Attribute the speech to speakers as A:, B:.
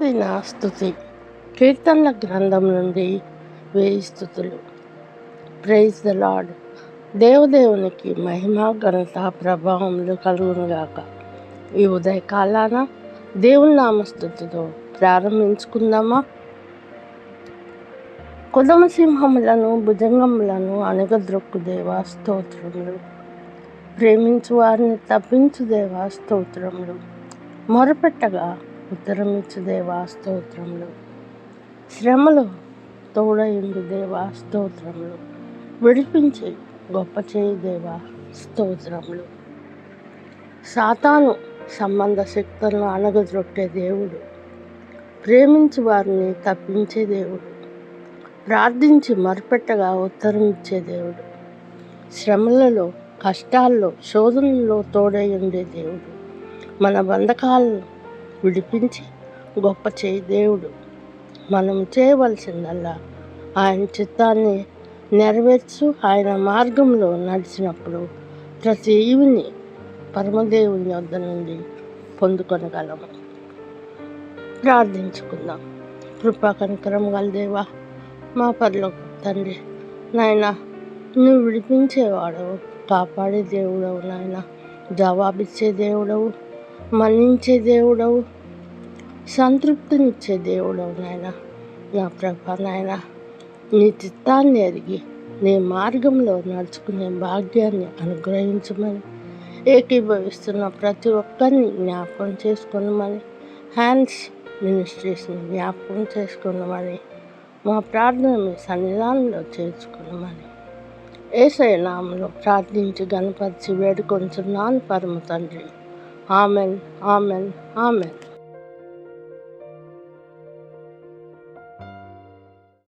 A: నా స్థుతి కీర్తనల గ్రంథం నుండి వేయి స్థుతులు ప్రైజ్ ద లార్డ్ దేవదేవునికి మహిమ ఘనత ప్రభావములు కలుగునుగాక. ఈ ఉదయ కాలాన దేవుని నామస్థుతితో ప్రారంభించుకుందామా? కుదమసింహములను భుజంగములను అనగద్రొక్కు దేవా స్తోత్రములు. ప్రేమించు వారిని తప్పించు దేవా స్తోత్రములు. మొరపెట్టగా ఉత్తరమిచ్చు దేవా స్తోత్రములు. శ్రమలో తోడయుండు దేవా స్తోత్రములు. విడిపించి గొప్ప చేయి దేవా స్తోత్రములు. సాతాను సంబంధ శక్తులను అణగద్రొట్టే దేవుడు. ప్రేమించి వారిని తప్పించే దేవుడు. ప్రార్థించి మరిపెట్టగా ఉత్తరం ఇచ్చే దేవుడు. శ్రమలలో కష్టాల్లో శోధనలో తోడై ఉండే దేవుడు. మన బంధకాలను విడిపించి గొప్ప చేయి దేవుడు. మనం చేయవలసిందల్లా ఆయన చిత్తాన్ని నెరవేర్చు ఆయన మార్గంలో నడిచినప్పుడు ప్రతి ఈవిని పరమదేవుని వద్ద నుండి పొందుకొనగలము. ప్రార్థించుకుందాం. కృపా కనికరం గల దేవా మా పర్లో తండ్రి నాయన నువ్వు విడిపించేవాడవు కాపాడే దేవుడవు నాయన జవాబిచ్చే దేవుడవు మన్నించే దేవుడవు సంతృప్తినిచ్చే దేవుడవు నాయన. నా ప్రభ నాయన నీ చిత్తాన్ని ఎరిగి నీ మార్గంలో నడుచుకునే భాగ్యాన్ని అనుగ్రహించమని ఏకీభవిస్తున్న ప్రతి ఒక్కరిని జ్ఞాపకం చేసుకున్నామని హ్యాండ్స్ మినిస్ట్రీస్ని జ్ఞాపకం చేసుకున్నామని మా ప్రార్థన మీ సన్నిధానంలో చేర్చుకున్నామని ఏసై నామంలో ప్రార్థించి గణపరిచి వేడుకొంచున్నాను పరమ తండ్రి. Amen, Amen, Amen.